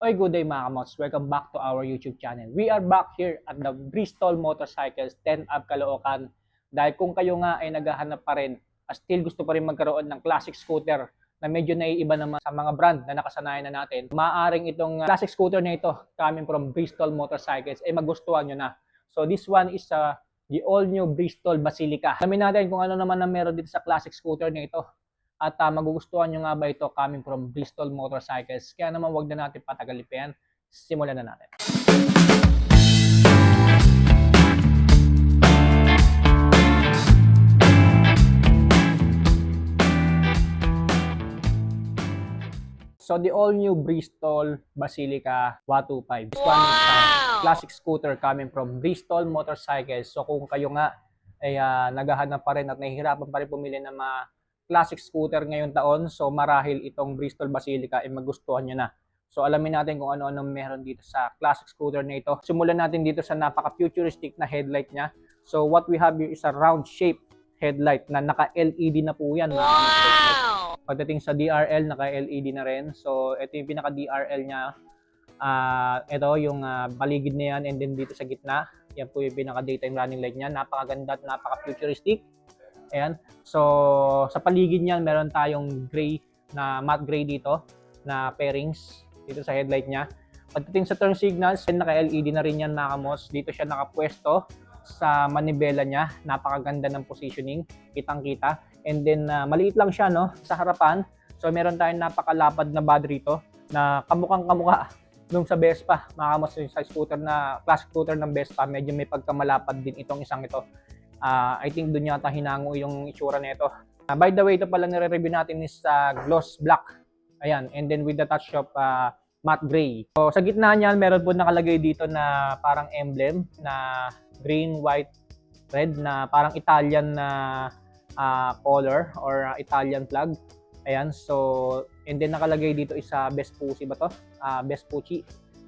Oy, good day mga kamots. Welcome back to our YouTube channel. We are back here at the Bristol Motorcycles 10 Up Caloocan. Dahil kung kayo nga ay naghahanap pa rin, ah, still gusto pa rin magkaroon ng classic scooter na medyo naiiba naman sa mga brand na nakasanayan na natin, maaaring itong ah, classic scooter na ito coming from Bristol Motorcycles ay magustuhan nyo na. So this one is uh, the all new Bristol Basilica. Alamin natin kung ano naman ang meron dito sa classic scooter na ito at uh, magugustuhan nyo nga ba ito coming from Bristol Motorcycles. Kaya naman wag na natin patagalipin. Simulan na natin. So the all new Bristol Basilica 125. This one is a classic scooter coming from Bristol Motorcycles. So kung kayo nga ay ah, naghahanap pa rin at nahihirapan pa rin pumili ng mga classic scooter ngayong taon, so marahil itong Bristol Basilica ay magustuhan nyo na. So alamin natin kung ano-ano meron dito sa classic scooter na ito. Simulan natin dito sa napaka-futuristic na headlight niya. So what we have here is a round shape headlight na naka-LED na po yan. Wow! Pagdating sa DRL, naka-LED na rin. So ito yung pinaka-DRL niya. Ah, ito yung ah, paligid na yan and then dito sa gitna, yan po yung pinaka daytime running light niya. Napakaganda at napaka-futuristic. Ayan. So sa paligid niyan, meron tayong gray na matte gray dito na pairings dito sa headlight niya. Pagdating sa turn signals, naka-LED na rin yan mga kamos. Dito siya nakapwesto sa manibela niya. Napakaganda ng positioning, kitang-kita. And then ah, maliit lang siya no sa harapan. So meron tayong napakalapad na body rito na kamukhang kamukha nung sa Vespa, mga kamos sa scooter na classic scooter ng Vespa, medyo may pagkamalapad din itong isang ito. Ah, I think doon yata hinango yung itsura nito. Ah, by the way, ito pala nire-review natin is sa gloss black. Ayan, and then with the touch of ah, matte gray. So sa gitna niyan, meron po nakalagay dito na parang emblem na green, white, red na parang Italian na ah, color or ah, Italian flag. Ayan, so and then nakalagay dito isa Vespucci ba to? Ah, Vespucci.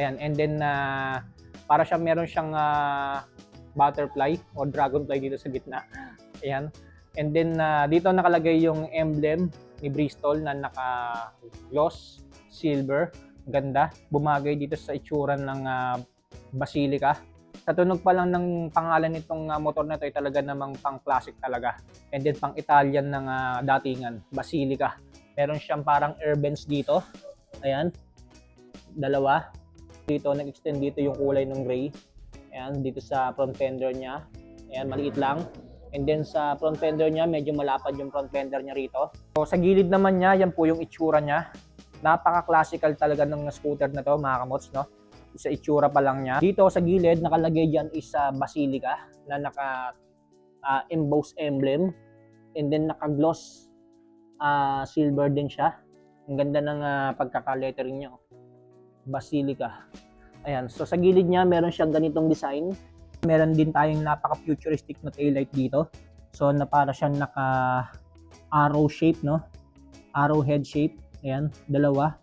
Ayan, and then ah, para siya meron siyang ah, butterfly o dragonfly dito sa gitna. Ayan. And then ah, dito nakalagay yung emblem ni Bristol na naka-gloss silver. Ganda. Bumagay dito sa itsura ng ah, Basilica. Sa tunog pa lang ng pangalan nitong ah, motor na ito ay talaga namang pang classic talaga. And then pang Italian ng ah, datingan, Basilica. Meron siyang parang air vents dito. Ayan. Dalawa. Dito, nag-extend dito yung kulay ng gray. Ayan, dito sa front fender niya. Ayan, maliit lang. And then sa front fender niya, medyo malapad yung front fender niya rito. So sa gilid naman niya, yan po yung itsura niya. Napaka-classical talaga ng scooter na to, mga kamots, no? Sa itsura pa lang niya. Dito sa gilid, nakalagay dyan is ah, Basilica na naka ah, emboss emblem. And then naka-gloss ah, silver din siya. Ang ganda ng ah, pagkaka-lettering niya. oh. Basilica. Ayan, so sa gilid niya, meron siyang ganitong design. Meron din tayong napaka-futuristic na taillight dito. So na para siyang naka arrow shape, no? Arrowhead shape. Ayan, dalawa.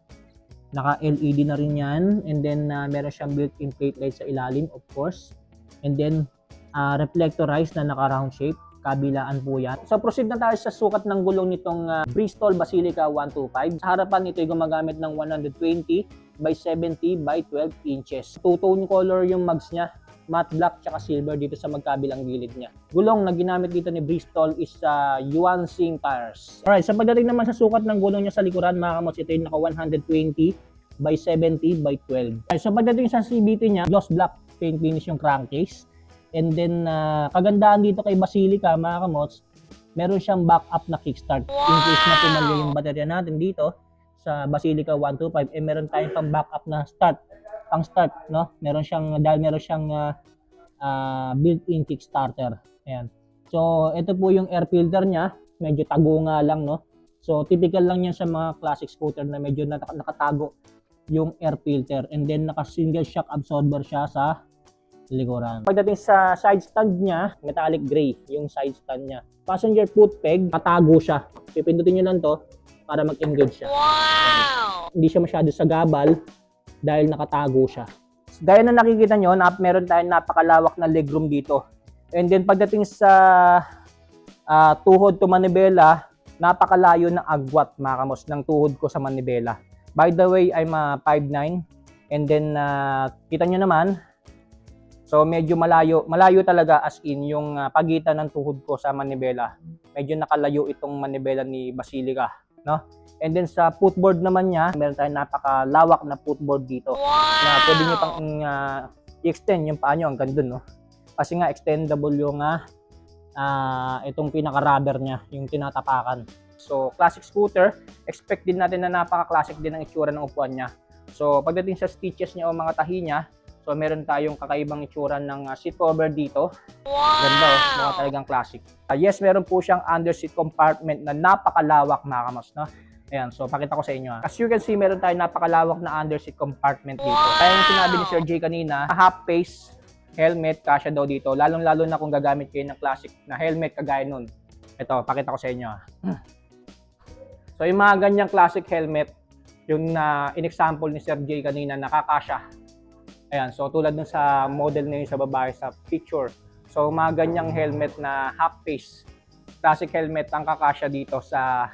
Naka LED na rin yan. And then uh, meron siyang built-in plate light sa ilalim, of course. And then uh, reflectorized na naka round shape. Kabilaan po yan. So proceed na tayo sa sukat ng gulong nitong uh, Bristol Basilica 125. Sa harapan ito ay gumagamit ng 120 by 70 by 12 inches. Two-tone color yung mags niya matte black tsaka silver dito sa magkabilang gilid niya. Gulong na ginamit dito ni Bristol is sa Yuan Sing tires. Alright, sa pagdating naman sa sukat ng gulong niya sa likuran, mga kamots, ito yung naka 120 by 70 by 12. Alright, so pagdating sa CBT niya, gloss black paint finish yung crankcase. And then, ah, kagandaan dito kay Basilica, mga kamots, meron siyang backup na kickstart. In case na pumalya yung baterya natin dito sa Basilica 125, eh meron tayong pang backup na start pang start, no? Meron siyang dahil meron siyang ah, ah, built-in kickstarter. Ayan. So, ito po yung air filter niya. Medyo tago nga lang, no? So, typical lang yan sa mga classic scooter na medyo naka- nakatago yung air filter. And then, naka-single shock absorber siya sa likuran. Pagdating sa side stand niya, metallic gray yung side stand niya. Passenger foot peg, katago siya. Pipindutin nyo lang to para mag-engage siya. Hindi siya masyado sa gabal dahil nakatago siya. Gaya na nakikita nyo, na meron tayong napakalawak na legroom dito. And then pagdating sa ah, tuhod to manibela, napakalayo ng agwat mga kamos ng tuhod ko sa manibela. By the way, I'm a 5'9", And then, ah, kita nyo naman, so medyo malayo, malayo talaga as in yung ah, pagitan ng tuhod ko sa manibela. Medyo nakalayo itong manibela ni Basilica, no? And then sa footboard naman niya, meron tayong napakalawak na footboard dito na pwede nyo pang ah, i-extend yung paa nyo hanggang dun, no? Kasi nga extendable yung ah, ah, itong pinaka-rubber niya, yung tinatapakan. So, classic scooter, expect din natin na napaka-classic din ang itsura ng upuan niya. So, pagdating sa stitches niya o mga tahi niya, so meron tayong kakaibang itsura ng ah, seat cover dito. Ganda oh, mga talagang classic. Ah, yes, meron po siyang under seat compartment na napakalawak mga kamos, no? Ayan, so pakita ko sa inyo. ah. As you can see, meron tayong napakalawak na under seat compartment dito. Kaya yung sinabi ni Sir Jay kanina, half face helmet kasya daw dito. Lalong-lalo na kung gagamit kayo ng classic na helmet kagaya nun. Ito, pakita ko sa inyo. ah. So yung mga ganyang classic helmet, yung na in-example ni Sir Jay kanina, nakakasya. Ayan, so tulad dun sa model na yun sa babae sa picture. So mga ganyang helmet na half face, classic helmet ang kakasya dito sa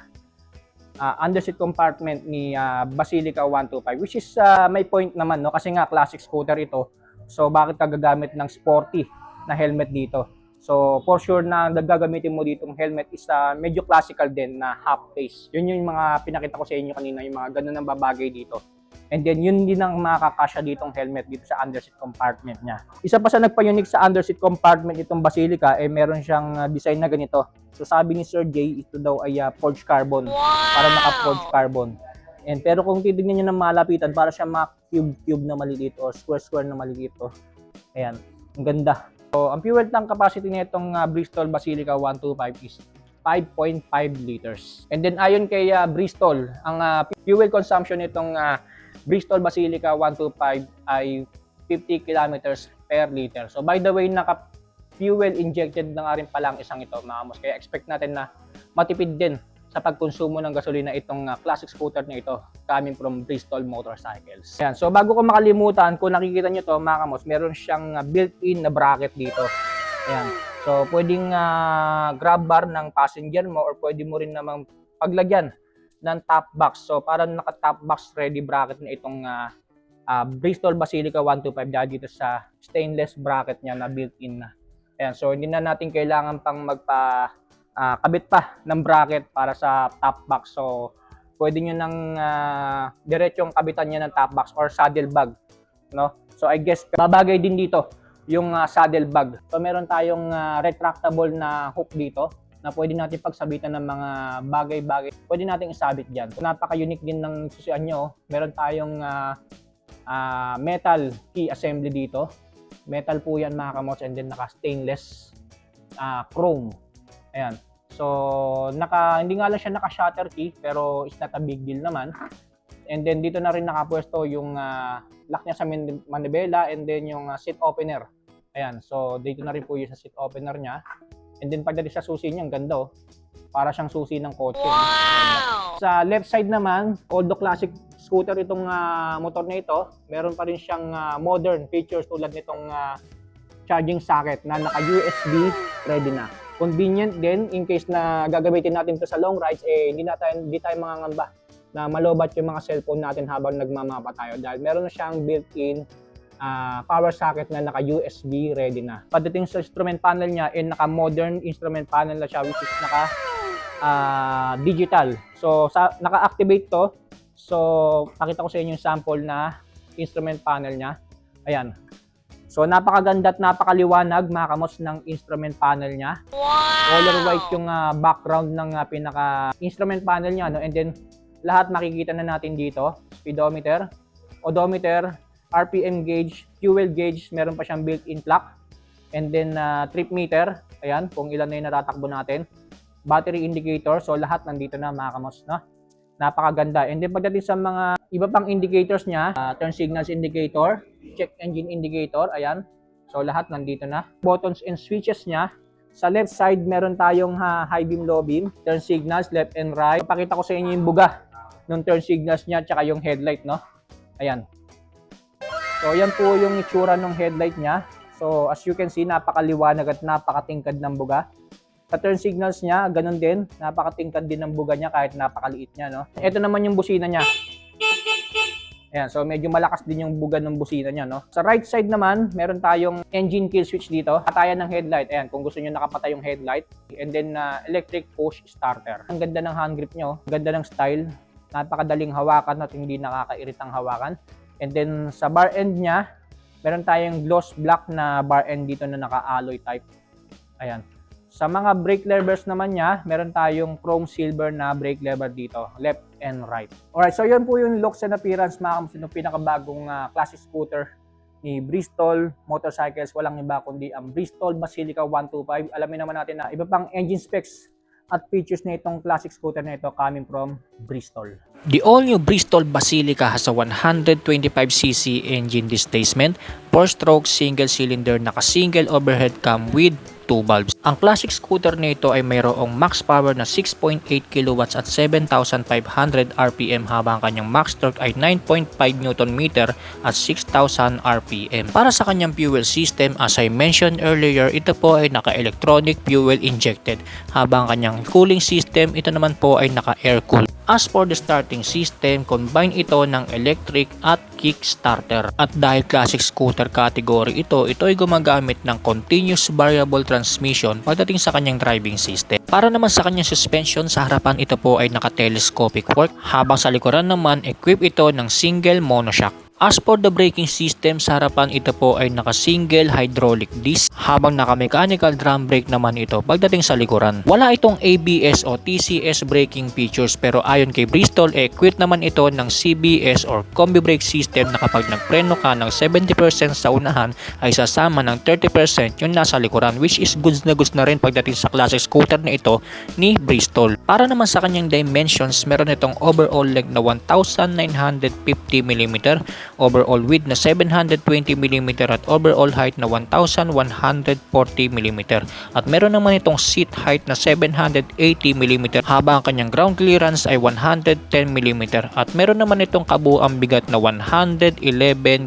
uh, underseat compartment ni ah, Basilica 125 which is ah, may point naman no kasi nga classic scooter ito. So bakit ka gagamit ng sporty na helmet dito? So for sure na gagamitin mo ditong helmet is ah, medyo classical din na half face. Yun yung mga pinakita ko sa inyo kanina, yung mga ganun ng babagay dito. And then yun din ang makakasya ditong helmet dito sa underseat compartment niya. Isa pa sa nagpa-unique sa underseat compartment itong Basilica eh meron siyang ah, design na ganito. So sabi ni Sir Jay, ito daw ay ah, forged carbon. Para naka-forged carbon. And pero kung titignan niyo ng malapitan, para siya mga cube-cube na maliliit o square-square na maliliit. Oh. Ayan, ang ganda. So, ang fuel tank capacity nitong uh, Bristol Basilica 125 is 5.5 liters. And then ayon kay uh, Bristol, ang uh, fuel consumption nitong uh, Bristol Basilica 125 ay 50 kilometers per liter. So by the way, naka fuel injected na nga rin pala ang isang ito, mga amos. Kaya expect natin na matipid din sa pagkonsumo ng gasolina itong uh, classic scooter na ito coming from Bristol Motorcycles. Ayan, so bago ko makalimutan, kung nakikita nyo to mga kamos, meron siyang uh, built-in na bracket dito. Ayan. So pwedeng uh, grab bar ng passenger mo or pwede mo rin namang paglagyan ng top box. So parang naka top box ready bracket na itong uh, uh, Bristol Basilica 125 dahil dito sa stainless bracket niya na built-in na. Ayan, so hindi na natin kailangan pang magpa ah, kabit pa ng bracket para sa top box. So, pwede nyo nang uh, diretsong kabitan niya ng top box or saddle bag. No? So, I guess, babagay din dito yung ah, saddle bag. So, meron tayong ah, retractable na hook dito na pwede natin pagsabitan ng mga bagay-bagay. Pwede natin isabit dyan. Napaka-unique din ng susian nyo. Meron tayong ah, ah, metal key assembly dito. Metal po yan mga kamos and then naka-stainless ah, chrome. Ayan. So, naka, hindi nga lang siya naka-shutter key, pero it's not a big deal naman. And then, dito na rin nakapwesto yung ah, lock niya sa man- manibela and then yung ah, seat opener. Ayan. So, dito na rin po yung seat opener niya. And then, pagdating sa susi niya, ang ganda oh. Para siyang susi ng kotse. no? Sa left side naman, although classic scooter itong ah, motor na ito, meron pa rin siyang ah, modern features tulad nitong ah, charging socket na naka-USB ready na. Convenient din in case na gagamitin natin ito sa long rides, eh hindi na tayo, hindi tayo mangangamba na malobat yung mga cellphone natin habang nagmamapa tayo dahil meron na siyang built-in ah, power socket na naka-USB ready na. Pagdating sa instrument panel niya, eh, naka-modern instrument panel na siya which is naka ah, digital. So, sa, naka-activate to. So, pakita ko sa inyo yung sample na instrument panel niya. Ayan. So, napakaganda at napakaliwanag mga kamos ng instrument panel niya. Color white yung ah, background ng ah, pinaka instrument panel niya. No? And then, lahat makikita na natin dito. Speedometer, odometer, RPM gauge, fuel gauge, meron pa siyang built-in clock. And then, ah, trip meter. Ayan, kung ilan na yung natatakbo natin. Battery indicator. So, lahat nandito na mga kamos. No? Napakaganda. And then, pagdating sa mga iba pang indicators niya, ah, turn signals indicator, check engine indicator, ayan. So, lahat nandito na. Buttons and switches niya. Sa left side, meron tayong ha, high beam, low beam, turn signals, left and right. Pakita ko sa inyo yung buga ng turn signals niya, tsaka yung headlight, no? Ayan. So, yan po yung itsura ng headlight niya. So, as you can see, napakaliwanag at napakatingkad ng buga. Sa turn signals niya, ganun din. Napakatingkad din ng buga niya kahit napakaliit niya, no? Ito naman yung busina niya. Ayan, so medyo malakas din yung bugan ng busina niya, no? Sa right side naman, meron tayong engine kill switch dito. Patayan ng headlight. Ayan, kung gusto niyo nakapatay yung headlight. And then, uh, electric push starter. Ang ganda ng hand grip nyo. Ang ganda ng style. Napakadaling hawakan at hindi nakakairitang hawakan. And then, sa bar end niya, meron tayong gloss black na bar end dito na naka-alloy type. Ayan. Sa mga brake levers naman niya, meron tayong chrome silver na brake lever dito, left and right. Alright, so yun po yung looks and appearance mga kamusin ng pinakabagong uh, classic scooter ni Bristol Motorcycles. Walang iba kundi ang Bristol Basilica 125. Alamin naman natin na iba pang engine specs at features na itong classic scooter na ito coming from Bristol. The all-new Bristol Basilica has a 125cc engine displacement, 4-stroke single-cylinder naka-single overhead cam with two valves. Ang classic scooter na ito ay mayroong max power na 6.8 kW at 7,500 RPM habang kanyang max torque ay 9.5 Nm at 6,000 RPM. Para sa kanyang fuel system, as I mentioned earlier, ito po ay naka-electronic fuel injected habang kanyang cooling system, ito naman po ay naka-air cool. As for the starting system, combine ito ng electric at kickstarter. At dahil classic scooter category ito, ito ay gumagamit ng continuous variable transmission pagdating sa kanyang driving system. Para naman sa kanyang suspension, sa harapan ito po ay naka-telescopic fork, habang sa likuran naman, equip ito ng single monoshock. As for the braking system, sa harapan ito po ay naka-single hydraulic disc habang naka-mechanical drum brake naman ito pagdating sa likuran. Wala itong ABS o TCS braking features pero ayon kay Bristol, equipped naman ito ng CBS or combi brake system na kapag nagpreno ka ng 70% sa unahan ay sasama ng 30% yung nasa likuran which is goods na goods na rin pagdating sa classic scooter na ito ni Bristol. Para naman sa kanyang dimensions, meron itong overall length na 1,950mm, overall width na 720mm at overall height na 1,140mm. At meron naman itong seat height na 780mm habang ang kanyang ground clearance ay 110mm at meron naman itong kabuang bigat na 111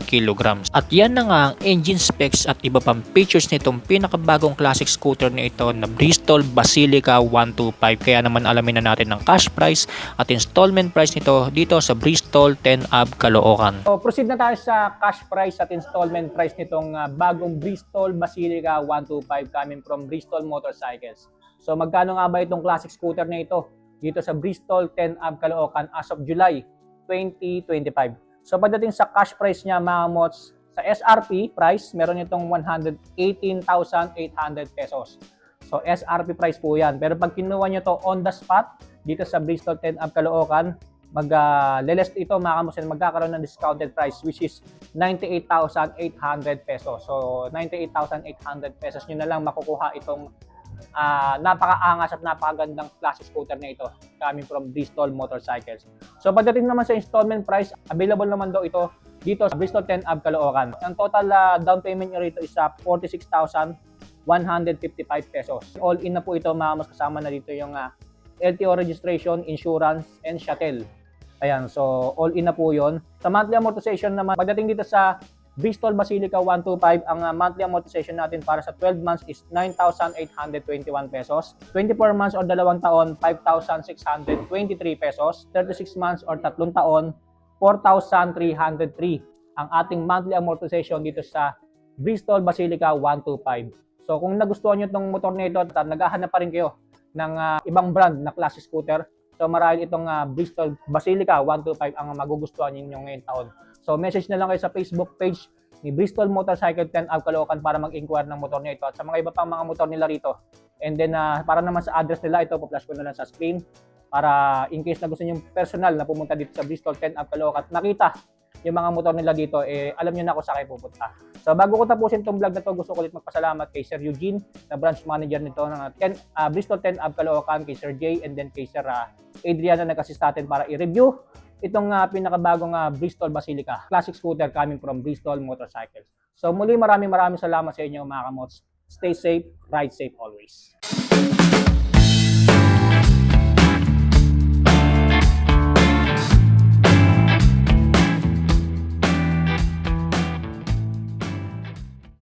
kg. At yan na nga ang engine specs at iba pang features nitong pinakabagong classic scooter na ito na Bristol Basilica 125. Kaya naman alamin na natin ng cash price at installment price nito dito sa Bristol 10 Ab Caloocan. Proceed na tayo sa cash price at installment price nitong uh, bagong Bristol Basilica 125 coming from Bristol Motorcycles. So magkano nga ba itong classic scooter na ito dito sa Bristol 10 Ab Caloocan as of July 2025. So pagdating sa cash price niya mga mods, sa SRP price, meron itong 118,800 pesos. So SRP price po yan. Pero pag kinuha nyo to on the spot, dito sa Bristol 10 Ab Caloocan, mag uh, lelest ito mga kamusin, magkakaroon ng discounted price which is 98,800 pesos. So 98,800 pesos nyo na lang makukuha itong uh, napakaangas at napakagandang classic scooter na ito coming from Bristol Motorcycles. So pagdating naman sa installment price, available naman daw ito dito sa Bristol 10 Ab Caloocan. Ang total uh, down payment nyo rito is uh, 46,155 pesos. All in na po ito mga mas kasama na dito yung uh, LTO registration, insurance, and shuttle. Ayan, so all in na po yon. Sa monthly amortization naman, pagdating dito sa Bristol Basilica 125, ang uh, monthly amortization natin para sa 12 months is 9,821 pesos. 24 months or dalawang taon, 5,623 pesos. 36 months or tatlong taon, 4,303 ang ating monthly amortization dito sa Bristol Basilica 125. So kung nagustuhan nyo itong motor na ito at naghahanap pa rin kayo ng uh, ibang brand na classic scooter, so marahil itong uh, Bristol Basilica 125 ang magugustuhan ninyo ngayong taon. So message na lang kayo sa Facebook page ni Bristol Motorcycle 10 Av Caloocan para mag-inquire ng motor niya ito at sa mga iba pang mga motor nila rito. And then uh, para naman sa address nila ito, pa-flash ko na lang sa screen para in case na gusto niyo personal na pumunta dito sa Bristol 10 Av Caloocan at nakita yung mga motor nila dito, eh, alam niyo na kung saan kayo pupunta. So bago ko tapusin itong vlog na to, gusto ko ulit magpasalamat kay Sir Eugene, na branch manager nito ng 10, uh, Bristol 10 Av Caloocan, kay Sir Jay, and then kay Sir uh, Adrian na nag-assist natin para i-review itong uh, pinakabagong uh, Bristol Basilica classic scooter coming from Bristol Motorcycles. So muli maraming maraming salamat sa inyo mga kamots. Stay safe, ride safe always.